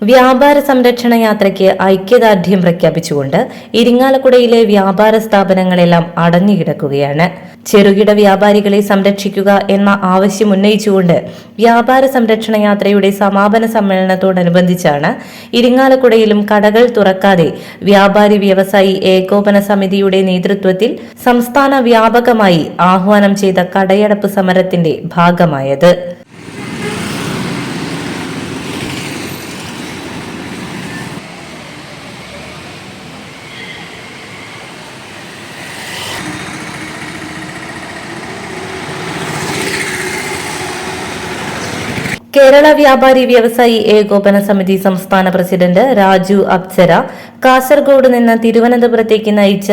വ്യാപാര സംരക്ഷണ യാത്രയ്ക്ക് ഐക്യദാർഢ്യം പ്രഖ്യാപിച്ചുകൊണ്ട് ഇരിങ്ങാലക്കുടയിലെ വ്യാപാര സ്ഥാപനങ്ങളെല്ലാം അടഞ്ഞുകിടക്കുകയാണ്. ചെറുകിട വ്യാപാരികളെ സംരക്ഷിക്കുക എന്ന ആവശ്യം ഉന്നയിച്ചുകൊണ്ട് വ്യാപാര സംരക്ഷണ യാത്രയുടെ സമാപന സമ്മേളനത്തോടനുബന്ധിച്ചാണ് ഇരിങ്ങാലക്കുടയിലും കടകൾ തുറക്കാതെ വ്യാപാരി വ്യവസായി ഏകോപന സമിതിയുടെ നേതൃത്വത്തിൽ സംസ്ഥാന വ്യാപകമായി ആഹ്വാനം ചെയ്ത കടയടപ്പ് സമരത്തിന്റെ ഭാഗമായത്. കേരള വ്യാപാരി വ്യവസായി ഏകോപന സമിതി സംസ്ഥാന പ്രസിഡന്റ് രാജു അപ്സര കാസർഗോഡ് നിന്ന് തിരുവനന്തപുരത്തേക്ക് നയിച്ച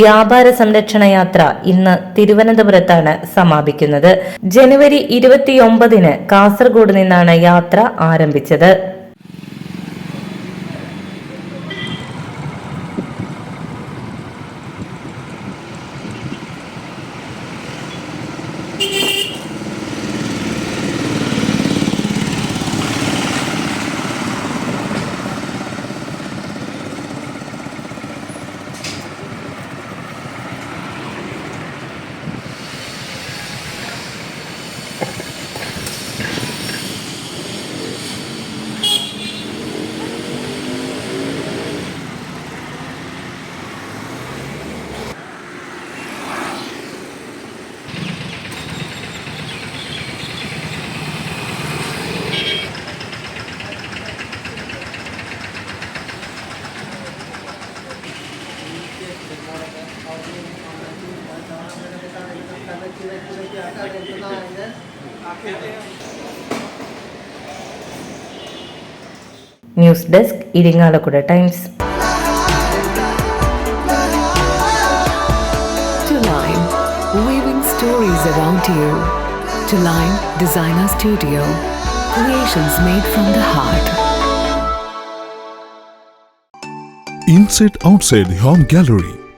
വ്യാപാര സംരക്ഷണ യാത്ര ഇന്ന് തിരുവനന്തപുരത്താണ് സമാപിക്കുന്നത്. ജനുവരി ഇരുപത്തിയൊമ്പതിന് കാസർഗോഡ് നിന്നാണ് യാത്ര ആരംഭിച്ചത്. News desk Irinjalakuda times To Line, weaving stories around you. To Line Designer Studio, creations made from the heart. Inside outside home gallery